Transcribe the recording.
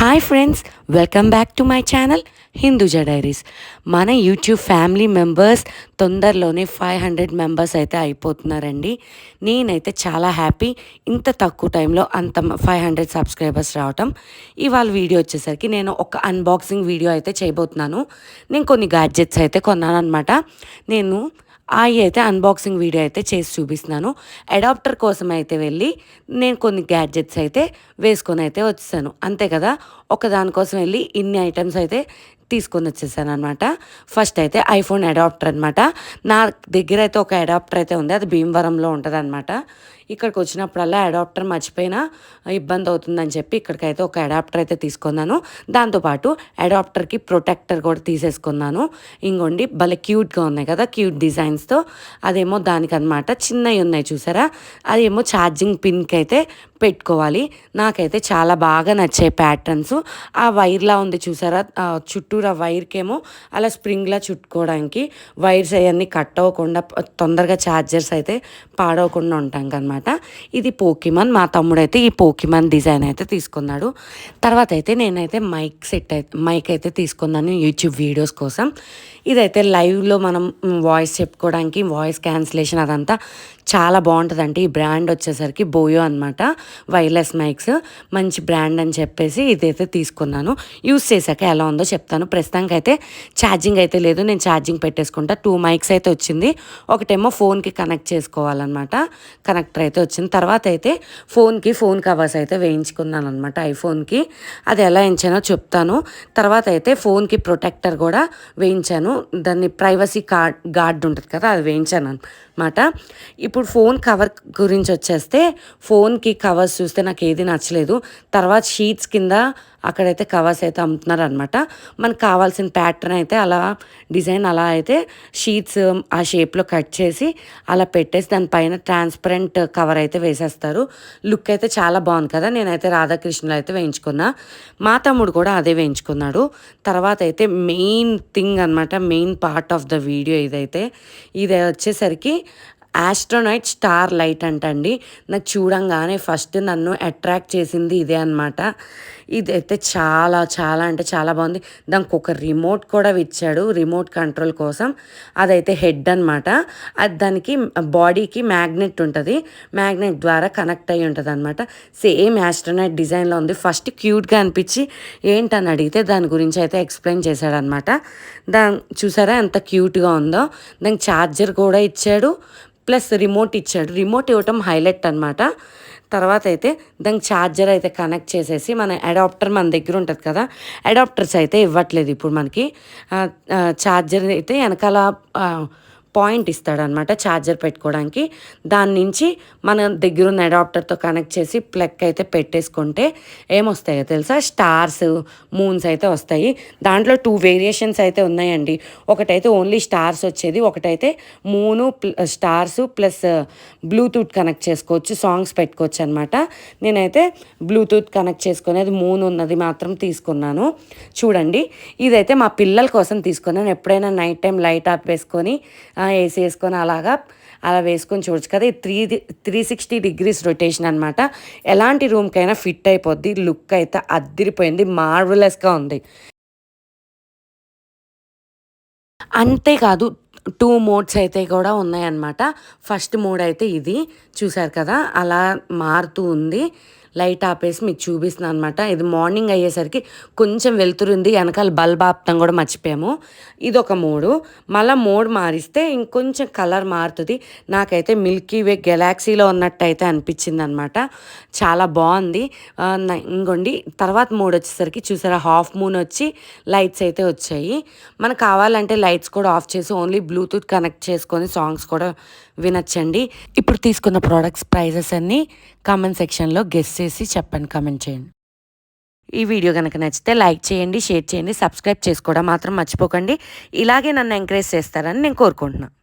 Hi friends welcome back to my channel Hinduja diaries మన YouTube family members తొందరలోనే five hundred members అయితే అయిపోతున్నారండి. నేనైతే చాలా హ్యాపీ ఇంత తక్కువ టైంలో అంత ఫైవ్ హండ్రెడ్ సబ్స్క్రైబర్స్ రావటం. ఇవాళ వీడియో వచ్చేసరికి నేను ఒక అన్బాక్సింగ్ వీడియో అయితే చేయబోతున్నాను. నేను కొన్ని గ్యాడ్జెట్స్ అయితే కొన్నాను అనమాట నేను అవి అయితే అన్బాక్సింగ్ వీడియో అయితే చేసి చూపిస్తున్నాను. అడాప్టర్ కోసం అయితే వెళ్ళి నేను కొన్ని గ్యాడ్జెట్స్ అయితే వేసుకొని అయితే వచ్చేసాను. అంతే కదా? ఒకదానికోసం వెళ్ళి ఇన్ని ఐటమ్స్ అయితే తీసుకొని వచ్చేసాను అనమాట ఫస్ట్ అయితే ఐఫోన్ అడాప్టర్ అనమాట నా దగ్గర అయితే ఒక అడాప్టర్ అయితే ఉంది. అది భీమవరంలో ఉంటుంది అనమాట ఇక్కడికి వచ్చినప్పుడల్లా అడాప్టర్ మర్చిపోయినా ఇబ్బంది అవుతుందని చెప్పి ఇక్కడికైతే ఒక అడాప్టర్ అయితే తీసుకున్నాను. దాంతోపాటు అడాప్టర్కి ప్రొటెక్టర్ కూడా తీసేసుకున్నాను. ఇంకోండి భలే క్యూట్గా ఉన్నాయి కదా క్యూట్ డిజైన్స్తో. అదేమో దానికన్నమాట చిన్నవి ఉన్నాయి చూసారా? అదేమో ఛార్జింగ్ పిన్కి అయితే పెట్టుకోవాలి. నాకైతే చాలా బాగా నచ్చాయి ప్యాటర్న్స్. ఆ వైర్లా ఉంది చూసారా? చుట్టూరా వైర్కేమో అలా స్ప్రింగ్లా చుట్టుకోవడానికి వైర్స్ అవన్నీ కట్ అవ్వకుండా తొందరగా ఛార్జర్స్ అయితే పాడవకుండా ఉంటాం అనమాట ఇది పోకిమన్. మా తమ్ముడు అయితే ఈ పోకిమన్ డిజైన్ అయితే తీసుకున్నాడు. తర్వాత అయితే నేనైతే మైక్ సెట్ అయితే మైక్ అయితే తీసుకున్నాను యూట్యూబ్ వీడియోస్ కోసం. ఇదైతే లైవ్లో మనం వాయిస్ చెప్పుకోవడానికి వాయిస్ క్యాన్సిలేషన్ అదంతా చాలా బాగుంటుందండి. ఈ బ్రాండ్ వచ్చేసరికి బోయో అనమాట వైర్లెస్ మైక్స్. మంచి బ్రాండ్ అని చెప్పేసి ఇదైతే తీసుకున్నాను. యూస్ చేశాక ఎలా ఉందో చెప్తాను. ప్రస్తుతానికి అయితే ఛార్జింగ్ అయితే లేదు. నేను ఛార్జింగ్ పెట్టేసుకుంటా. టూ మైక్స్ అయితే వచ్చింది. ఒకటేమో ఫోన్కి కనెక్ట్ చేసుకోవాలన్నమాట. కనెక్టర్ అయితే వచ్చింది తర్వాత అయితే ఫోన్కి ఫోన్ కవర్స్ అయితే వేయించుకున్నాను అనమాట ఐఫోన్కి. అది ఎలా వేయించానో చెప్తాను. తర్వాత అయితే ఫోన్కి ప్రొటెక్టర్ కూడా వేయించాను. దాన్ని ప్రైవసీ కార్డ్ గార్డ్ ఉంటుంది కదా అది వేయించాను అనమాట ఇప్పుడు ఫోన్ కవర్ గురించి వచ్చేస్తే ఫోన్కి కవర్స్ చూస్తే నాకు ఏది నచ్చలేదు. తర్వాత షీట్స్ కింద అక్కడైతే కవర్స్ అయితే అమ్ముతున్నారు అనమాట మనకు కావాల్సిన ప్యాటర్న్ అయితే అలా డిజైన్ అలా అయితే షీట్స్ ఆ షేప్లో కట్ చేసి అలా పెట్టేసి దానిపైన ట్రాన్స్పరెంట్ కవర్ అయితే వేసేస్తారు. లుక్ అయితే చాలా బాగుంది కదా? నేనైతే రాధాకృష్ణులు అయితే వేయించుకున్నా. మా తమ్ముడు కూడా అదే వేయించుకున్నాడు. తర్వాత అయితే మెయిన్ థింగ్ అనమాట main part of the video ఇదైతే. ఇది వచ్చేసరికి ఆస్ట్రోనైట్ స్టార్ లైట్ అంటండి. నాకు చూడంగానే ఫస్ట్ నన్ను అట్రాక్ట్ చేసింది ఇదే అనమాట ఇదైతే చాలా చాలా అంటే చాలా బాగుంది. దానికి ఒక రిమోట్ కూడా ఇచ్చాడు రిమోట్ కంట్రోల్ కోసం. అదైతే హెడ్ అనమాట అది దానికి బాడీకి మ్యాగ్నెట్ ఉంటుంది. మ్యాగ్నెట్ ద్వారా కనెక్ట్ అయ్యి ఉంటుంది అనమాట సేమ్ యాస్ట్రోనైట్ డిజైన్లో ఉంది. ఫస్ట్ క్యూట్గా అనిపించి ఏంటని అడిగితే దాని గురించి అయితే ఎక్స్ప్లెయిన్ చేశాడనమాట దాని చూసారా ఎంత క్యూట్గా ఉందో. దానికి ఛార్జర్ కూడా ఇచ్చాడు ప్లస్ రిమోట్ ఇచ్చాడు. రిమోట్ ఇవ్వటం హైలైట్ అనమాట తర్వాత అయితే దానికి ఛార్జర్ అయితే కనెక్ట్ చేసేసి మన అడాప్టర్ మన దగ్గర ఉంటుంది కదా అడాప్టర్స్ అయితే ఇవ్వట్లేదు ఇప్పుడు మనకి. ఛార్జర్ అయితే వెనకాల పాయింట్ ఇస్తాడనమాట ఛార్జర్ పెట్టుకోవడానికి. దాని నుంచి మన దగ్గర ఉన్న అడాప్టర్తో కనెక్ట్ చేసి ప్లగ్ అయితే పెట్టేసుకుంటే ఏమొస్తాయో తెలుసా? స్టార్స్ మూన్స్ అయితే వస్తాయి. దాంట్లో టూ వేరియేషన్స్ అయితే ఉన్నాయండి. ఒకటైతే ఓన్లీ స్టార్స్ వచ్చేది ఒకటైతే మూను స్టార్స్ ప్లస్ బ్లూటూత్ కనెక్ట్ చేసుకోవచ్చు సాంగ్స్ పెట్టుకోవచ్చు అనమాట. నేనైతే బ్లూటూత్ కనెక్ట్ చేసుకునేది మూన్ ఉన్నది మాత్రం తీసుకున్నాను. చూడండి ఇదైతే మా పిల్లల కోసం తీసుకున్నాను. ఎప్పుడైనా నైట్ టైం లైట్ ఆఫ్ వేసుకొని వేసి వేసుకొని అలాగా అలా వేసుకొని చూడొచ్చు కదా. ఇది three three sixty degrees rotation అనమాట ఎలాంటి రూమ్కైనా ఫిట్ అయిపోద్ది. లుక్ అయితే అద్దిరిపోయింది. మార్వలెస్గా ఉంది. అంతేకాదు టూ మోడ్స్ అయితే కూడా ఉన్నాయన్నమాట. ఫస్ట్ మోడ్ అయితే ఇది. చూసారు కదా? అలా మారుతూ ఉంది. లైట్ ఆపేసి మీకు చూపిస్తున్నాను అనమాట ఇది మార్నింగ్ అయ్యేసరికి కొంచెం వెళ్తురుంది వెనకాల బల్బ్ ఆప్తం కూడా మర్చిపోయాము. ఇది ఒక మూడు. మళ్ళీ మోడ్ మారిస్తే ఇంకొంచెం కలర్ మారుతుంది. నాకైతే మిల్కీ వే గెలాక్సీలో ఉన్నట్టు అయితే అనిపించింది అనమాట చాలా బాగుంది ఇంకోండి తర్వాత మోడ్ వచ్చేసరికి చూసారా హాఫ్ మూన్ వచ్చి లైట్స్ అయితే వచ్చాయి. మనకు కావాలంటే లైట్స్ కూడా ఆఫ్ చేసి ఓన్లీ బ్లూటూత్ కనెక్ట్ చేసుకొని సాంగ్స్ కూడా వినొచ్చండి. ఇప్పుడు తీసుకున్న ప్రోడక్ట్స్ ప్రైజెస్ అన్నీ కామెంట్ సెక్షన్లో గెస్ట్ చేసి చెప్పండి కామెంట్ చేయండి. ఈ వీడియో కనుక నచ్చితే లైక్ చేయండి షేర్ చేయండి సబ్స్క్రైబ్ చేసుకోవడం మాత్రం మర్చిపోకండి. ఇలాగే నన్ను ఎంకరేజ్ చేస్తారని నేను కోరుకుంటున్నాను